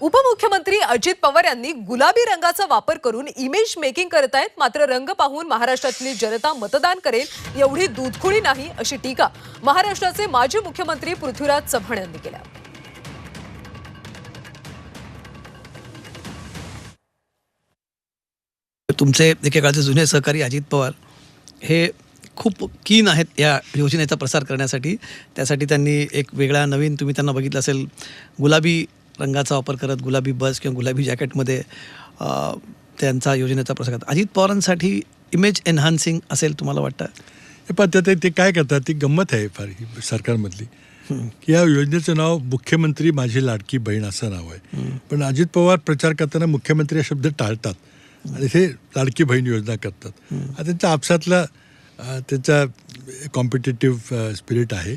उपमुख्यमंत्री अजित पवार यांनी गुलाबी रंगाचा वापर करून इमेज मेकिंग करत आहेत. मात्र रंग पाहून महाराष्ट्रातली जनता मतदान करेल एवढी दूधखुळी नाही अशी टीका महाराष्ट्राचे माजी मुख्यमंत्री पृथ्वीराज चव्हाण यांनी केल्या तुमचे एकेकाळचे जुने सहकारी अजित पवार हे खूप कीन आहेत या योजनेचा प्रसार करण्यासाठी. त्यासाठी त्यांनी एक वेगळा नवीन तुम्ही त्यांना बघितलं असेल गुलाबी रंगाचा वापर करत गुलाबी बस किंवा गुलाबी जॅकेटमध्ये त्यांचा योजनेचा प्रसार अजित पवारांसाठी इमेज एन्हान्सिंग असेल तुम्हाला वाटतं? हे पण ते ते काय करतात ती गंमत आहे फार ही सरकारमधली. की या योजनेचं नाव मुख्यमंत्री माझी लाडकी बहीण असं नाव आहे. पण अजित पवार प्रचार करताना मुख्यमंत्री हा शब्द टाळतात. आणि ते लाडकी बहीण योजना करतात. हा त्यांच्या आपसातला त्यांचा कॉम्पिटेटिव्ह स्पिरिट आहे.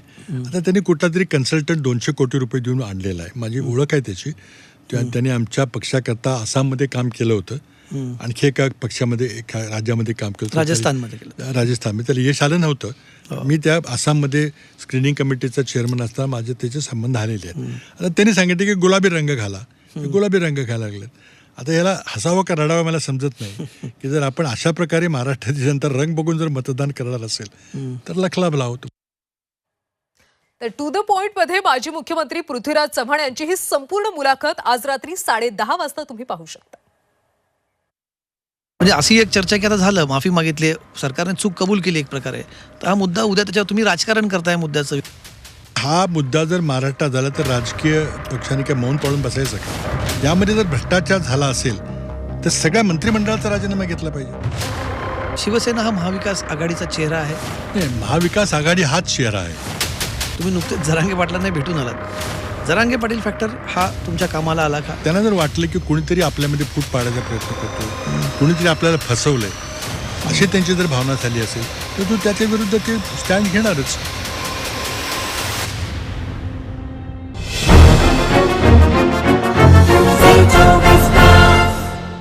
आता त्यांनी कुठला तरी कन्सल्टंट दोनशे कोटी रुपये देऊन आणलेला आहे. माझी ओळख आहे त्याची. त्या- त्यांनी आमच्या पक्षाकरता आसाममध्ये काम केलं होतं. आणखी एका पक्षामध्ये एका राज्यामध्ये काम केलं होतं. राजस्थानमध्ये केलं. राजस्थान. त्याला यश आलं नव्हतं. मी त्या आसाममध्ये स्क्रीनिंग कमिटीचा चेअरमन असताना माझे त्याचे संबंध आलेले आहेत. आता त्यांनी सांगितले की गुलाबी रंग घाला. गुलाबी रंग घालायला लागलेत. आता याला हसावं का रडावं मला समजत नाही. की जर आपण अशा प्रकारे महाराष्ट्राची जनता रंग बघून जर मतदान करणार असेल तर लखलाभ लावतो तर टू द पॉइंटमध्ये माजी मुख्यमंत्री पृथ्वीराज चव्हाण यांची ही संपूर्ण मुलाखत आज रात्री साडे दहा वाजता तुम्ही पाहू शकता. म्हणजे अशी एक चर्चा की आता झालं माफी मागितली सरकारने चूक कबूल केली एक प्रकारे. तर हा मुद्दा उद्या त्याच्यावर तुम्ही राजकारण करताय मुद्द्याचं. हा मुद्दा जर महाराष्ट्रात झाला तर राजकीय पक्षाने काय मौन पाळून बसायचं का? यामध्ये जर भ्रष्टाचार झाला असेल तर सगळ्या मंत्रिमंडळाचा राजीनामा घेतला पाहिजे. शिवसेना हा महाविकास आघाडीचा चेहरा आहे. नाही महाविकास आघाडी हाच चेहरा आहे. तुम्ही नुकतेच जरांगे पाटलांना भेटून आलात. जरांगे पाटील फॅक्टर हा तुमच्या कामाला आला का? त्यांना जर वाटलं की कुणीतरी आपल्यामध्ये फूट पाडायचा प्रयत्न करतो कुणीतरी आपल्याला फसवलंय अशी त्यांची जर भावना झाली असेल तर तो त्याच्या विरुद्ध ते स्टँड घेणारच.